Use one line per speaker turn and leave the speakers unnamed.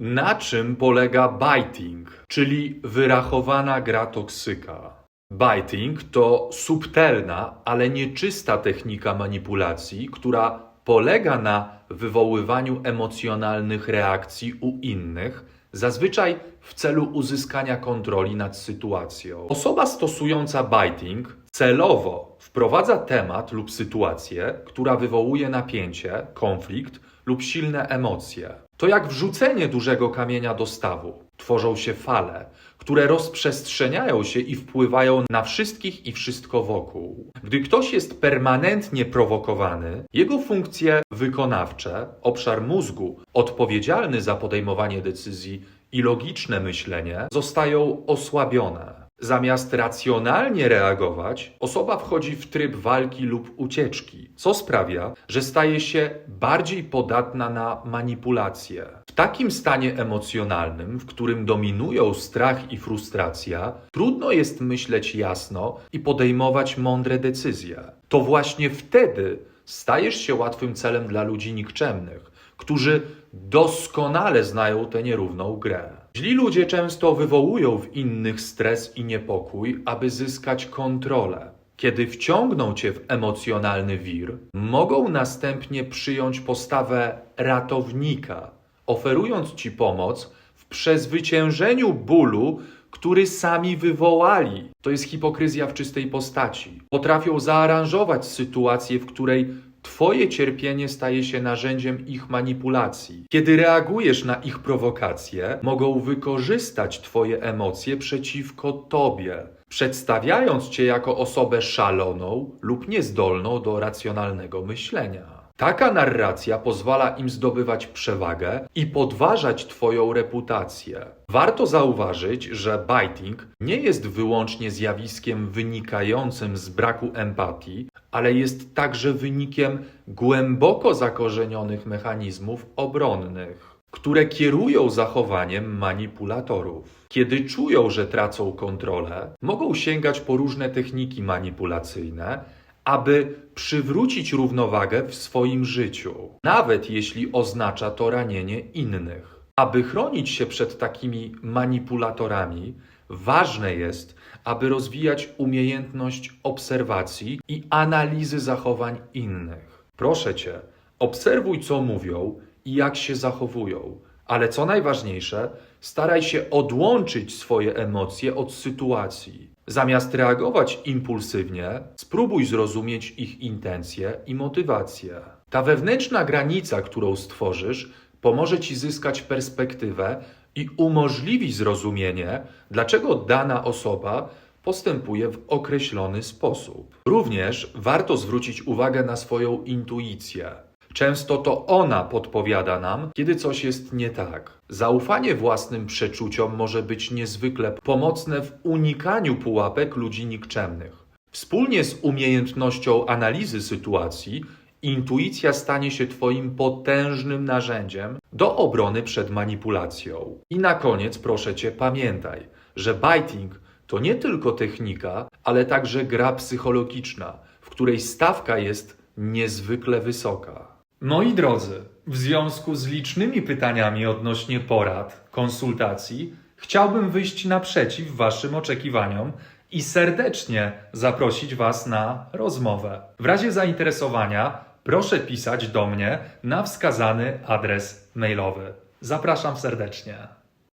Na czym polega biting, czyli wyrachowana gra toksyka? Biting to subtelna, ale nieczysta technika manipulacji, która polega na wywoływaniu emocjonalnych reakcji u innych, zazwyczaj w celu uzyskania kontroli nad sytuacją. Osoba stosująca biting celowo wprowadza temat lub sytuację, która wywołuje napięcie, konflikt lub silne emocje. To jak wrzucenie dużego kamienia do stawu. Tworzą się fale, które rozprzestrzeniają się i wpływają na wszystkich i wszystko wokół. Gdy ktoś jest permanentnie prowokowany, jego funkcje wykonawcze, obszar mózgu odpowiedzialny za podejmowanie decyzji i logiczne myślenie zostają osłabione. Zamiast racjonalnie reagować, osoba wchodzi w tryb walki lub ucieczki, co sprawia, że staje się bardziej podatna na manipulacje. W takim stanie emocjonalnym, w którym dominują strach i frustracja, trudno jest myśleć jasno i podejmować mądre decyzje. To właśnie wtedy stajesz się łatwym celem dla ludzi nikczemnych, którzy doskonale znają tę nierówną grę. Źli ludzie często wywołują w innych stres i niepokój, aby zyskać kontrolę. Kiedy wciągną cię w emocjonalny wir, mogą następnie przyjąć postawę ratownika, oferując ci pomoc w przezwyciężeniu bólu, który sami wywołali. To jest hipokryzja w czystej postaci. Potrafią zaaranżować sytuację, w której Twoje cierpienie staje się narzędziem ich manipulacji. Kiedy reagujesz na ich prowokacje, mogą wykorzystać Twoje emocje przeciwko Tobie, przedstawiając Cię jako osobę szaloną lub niezdolną do racjonalnego myślenia. Taka narracja pozwala im zdobywać przewagę i podważać Twoją reputację. Warto zauważyć, że biting nie jest wyłącznie zjawiskiem wynikającym z braku empatii, ale jest także wynikiem głęboko zakorzenionych mechanizmów obronnych, które kierują zachowaniem manipulatorów. Kiedy czują, że tracą kontrolę, mogą sięgać po różne techniki manipulacyjne, aby przywrócić równowagę w swoim życiu, nawet jeśli oznacza to ranienie innych. Aby chronić się przed takimi manipulatorami, ważne jest, aby rozwijać umiejętność obserwacji i analizy zachowań innych. Proszę cię, obserwuj, co mówią i jak się zachowują, ale co najważniejsze, staraj się odłączyć swoje emocje od sytuacji. Zamiast reagować impulsywnie, spróbuj zrozumieć ich intencje i motywacje. Ta wewnętrzna granica, którą stworzysz, pomoże ci zyskać perspektywę i umożliwi zrozumienie, dlaczego dana osoba postępuje w określony sposób. Również warto zwrócić uwagę na swoją intuicję. Często to ona podpowiada nam, kiedy coś jest nie tak. Zaufanie własnym przeczuciom może być niezwykle pomocne w unikaniu pułapek ludzi nikczemnych. Wspólnie z umiejętnością analizy sytuacji, intuicja stanie się Twoim potężnym narzędziem do obrony przed manipulacją. I na koniec proszę Cię, pamiętaj, że biting to nie tylko technika, ale także gra psychologiczna, w której stawka jest niezwykle wysoka. Moi drodzy, w związku z licznymi pytaniami odnośnie porad, konsultacji, chciałbym wyjść naprzeciw Waszym oczekiwaniom i serdecznie zaprosić Was na rozmowę. W razie zainteresowania proszę pisać do mnie na wskazany adres mailowy. Zapraszam serdecznie.